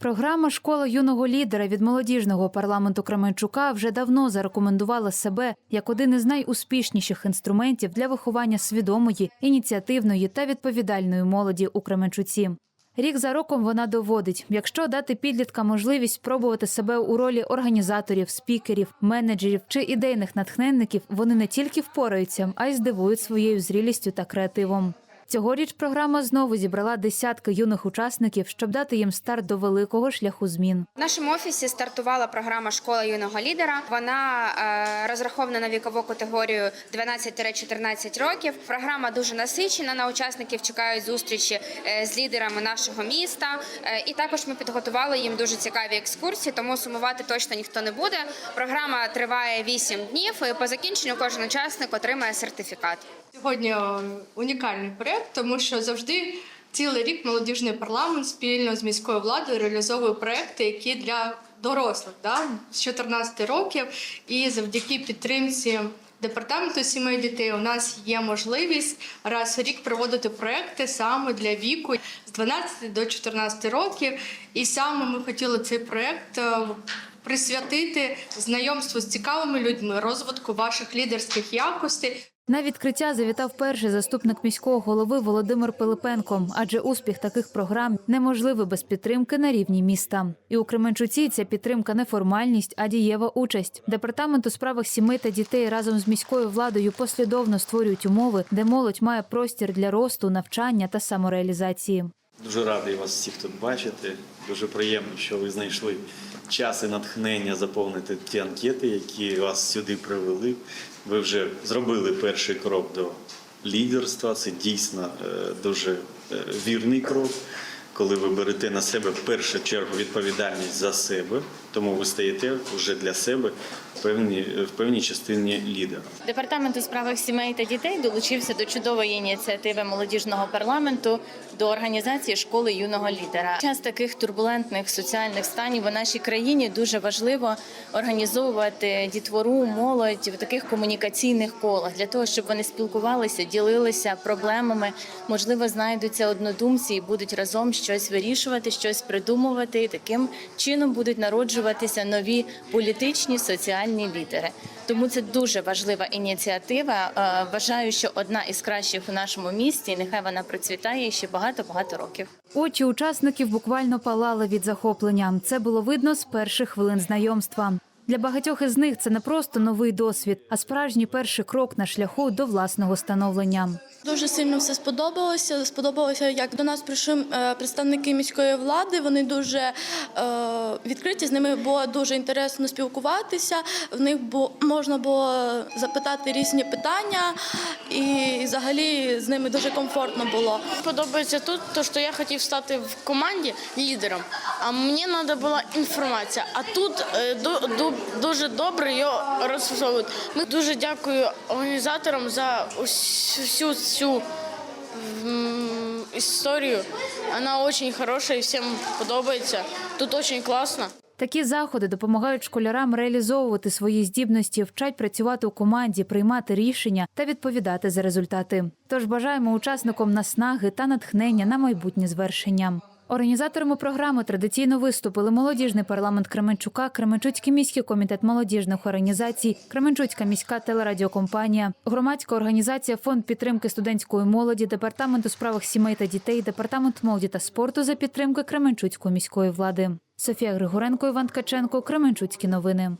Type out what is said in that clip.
Програма Школа юного лідера від молодіжного парламенту Кременчука вже давно зарекомендувала себе як один із найуспішніших інструментів для виховання свідомої, ініціативної та відповідальної молоді у Кременчуці. Рік за роком вона доводить, якщо дати підліткам можливість спробувати себе у ролі організаторів, спікерів, менеджерів чи ідейних натхненників, вони не тільки впораються, а й здивують своєю зрілістю та креативом. Цьогоріч програма знову зібрала десятки юних учасників, щоб дати їм старт до великого шляху змін. В нашому офісі стартувала програма Школа юного лідера. Вона е, розрахована на вікову категорію 12-14 років. Програма дуже насичена. На учасників чекають зустрічі е, з лідерами нашого міста. Е, і також ми підготували їм дуже цікаві екскурсії, тому сумувати точно ніхто не буде. Програма триває 8 днів. і По закінченню кожен учасник отримає сертифікат. Сьогодні унікальний проєкт, тому що завжди цілий рік молодіжний парламент спільно з міською владою реалізовує проекти, які для дорослих да, з 14 років. І завдяки підтримці департаменту сімей дітей у нас є можливість раз у рік проводити проекти саме для віку з 12 до 14 років. І саме ми хотіли цей проект. Присвятити знайомству з цікавими людьми, розвитку ваших лідерських якостей. На відкриття завітав перший заступник міського голови Володимир Пилипенко, адже успіх таких програм неможливий без підтримки на рівні міста. І у Кременчуці ця підтримка не формальність, а дієва участь. Департамент у справах сімей та дітей разом з міською владою послідовно створюють умови, де молодь має простір для росту, навчання та самореалізації. Дуже радий вас всіх тут бачити. Дуже приємно, що ви знайшли час і натхнення заповнити ті анкети, які вас сюди привели. Ви вже зробили перший крок до лідерства. Це дійсно е, дуже е, вірний крок, коли ви берете на себе першу чергу відповідальність за себе, тому ви стаєте вже для себе в певній, в певній частині лідером. Департамент у справах сімей та дітей долучився до чудової ініціативи молодіжного парламенту до організації школи юного лідера. Час таких турбулентних соціальних станів у нашій країні дуже важливо організовувати дітвору, молодь в таких комунікаційних колах для того, щоб вони спілкувалися, ділилися проблемами. Можливо, знайдуться однодумці і будуть разом щось вирішувати, щось придумувати. І таким чином будуть народжуватися нові політичні соціальні лідери. Тому це дуже важлива ініціатива. Е, Вважаю, що одна із кращих у нашому місті. Нехай вона процвітає ще багато багато років. Очі учасників буквально палали від захоплення. Це було видно з перших хвилин знайомства. Для багатьох із них це не просто новий досвід, а справжній перший крок на шляху до власного становлення. Дуже сильно все сподобалося. Сподобалося, як до нас прийшли е, представники міської влади. Вони дуже е, відкриті. З ними було дуже інтересно спілкуватися. В них можна було запитати різні питання, і взагалі з ними дуже комфортно було. Подобається тут, то що я хотів стати в команді лідером, а мені треба була інформація. А тут е, ду- ду- дуже добре її розфасовують. Ми дуже дякую організаторам за всю цю історію. Вона дуже хороша і всім подобається. Тут дуже класно. Такі заходи допомагають школярам реалізовувати свої здібності, вчать працювати у команді, приймати рішення та відповідати за результати. Тож бажаємо учасникам наснаги та натхнення на майбутнє звершення. Організаторами програми традиційно виступили молодіжний парламент Кременчука, Кременчуцький міський комітет молодіжних організацій, Кременчуцька міська телерадіокомпанія, громадська організація Фонд підтримки студентської молоді, департамент у справах сімей та дітей, департамент молоді та спорту за підтримки Кременчуцької міської влади. Софія Григоренко, Іван Ткаченко, Кременчуцькі новини.